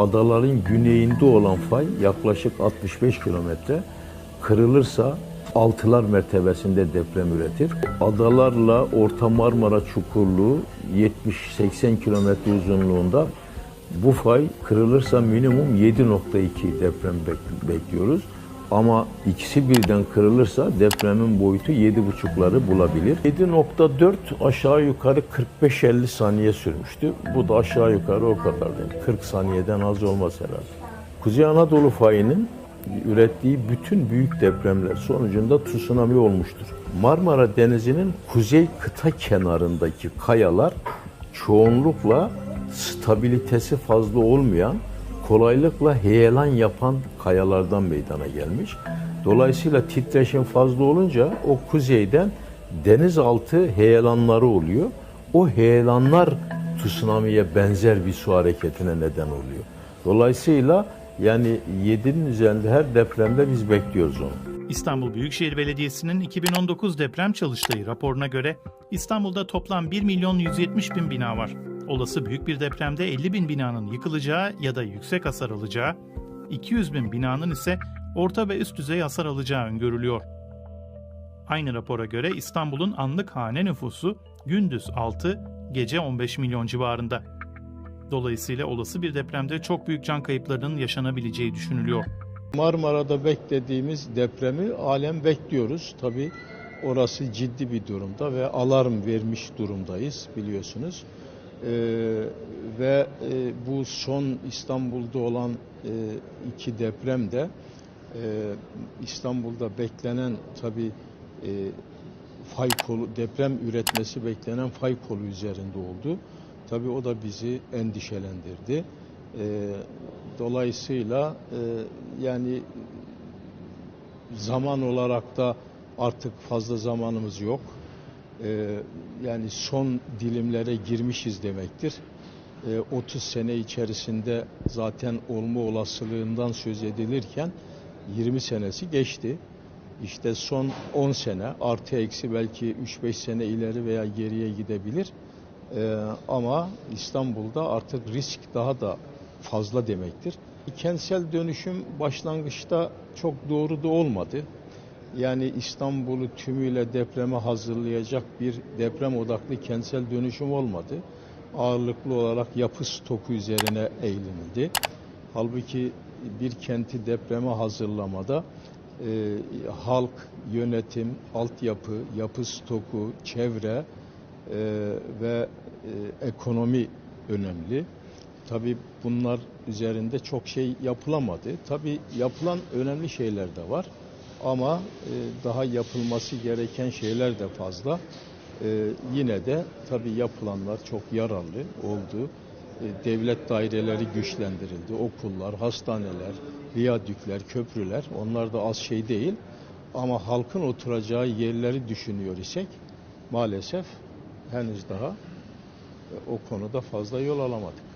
adaların güneyinde olan fay yaklaşık 65 kilometre kırılırsa altılar mertebesinde deprem üretir. Adalarla Orta Marmara çukurluğu 70-80 kilometre uzunluğunda bu fay kırılırsa minimum 7.2 deprem bek- bekliyoruz. Ama ikisi birden kırılırsa depremin boyutu 7.5'ları bulabilir. 7.4 aşağı yukarı 45-50 saniye sürmüştü. Bu da aşağı yukarı o kadar değil. 40 saniyeden az olmaz herhalde. Kuzey Anadolu fayının ürettiği bütün büyük depremler sonucunda tsunami olmuştur. Marmara Denizi'nin kuzey kıta kenarındaki kayalar çoğunlukla stabilitesi fazla olmayan, kolaylıkla heyelan yapan kayalardan meydana gelmiş. Dolayısıyla titreşim fazla olunca o kuzeyden denizaltı heyelanları oluyor. O heyelanlar tsunami'ye benzer bir su hareketine neden oluyor. Dolayısıyla yani 7'nin üzerinde her depremde biz bekliyoruz onu. İstanbul Büyükşehir Belediyesi'nin 2019 deprem çalıştayı raporuna göre İstanbul'da toplam 1 milyon 170 bin bina var. Olası büyük bir depremde 50 bin binanın yıkılacağı ya da yüksek hasar alacağı, 200 bin binanın ise orta ve üst düzey hasar alacağı öngörülüyor. Aynı rapora göre İstanbul'un anlık hane nüfusu gündüz 6, gece 15 milyon civarında. Dolayısıyla olası bir depremde çok büyük can kayıplarının yaşanabileceği düşünülüyor. Marmara'da beklediğimiz depremi alem bekliyoruz. Tabi orası ciddi bir durumda ve alarm vermiş durumdayız biliyorsunuz. Ee, ve e, bu son İstanbul'da olan e, iki deprem de e, İstanbul'da beklenen tabi e, fay kolu deprem üretmesi beklenen fay kolu üzerinde oldu. Tabi o da bizi endişelendirdi. Ee, dolayısıyla e, yani zaman olarak da artık fazla zamanımız yok. Ee, yani son dilimlere girmişiz demektir. Ee, 30 sene içerisinde zaten olma olasılığından söz edilirken 20 senesi geçti. İşte son 10 sene artı eksi belki 3-5 sene ileri veya geriye gidebilir. Ee, ama İstanbul'da artık risk daha da fazla demektir. Kentsel dönüşüm başlangıçta çok doğru da olmadı. Yani İstanbul'u tümüyle depreme hazırlayacak bir deprem odaklı kentsel dönüşüm olmadı. Ağırlıklı olarak yapı stoku üzerine eğilinildi. Halbuki bir kenti depreme hazırlamada e, halk, yönetim, altyapı, yapı stoku, çevre e, ve e, ekonomi önemli. Tabii bunlar üzerinde çok şey yapılamadı. Tabii yapılan önemli şeyler de var. Ama e, daha yapılması gereken şeyler de fazla. E, yine de tabii yapılanlar çok yararlı oldu. E, devlet daireleri güçlendirildi. Okullar, hastaneler, viyadükler, köprüler onlar da az şey değil. Ama halkın oturacağı yerleri düşünüyor isek maalesef henüz daha o konuda fazla yol alamadık.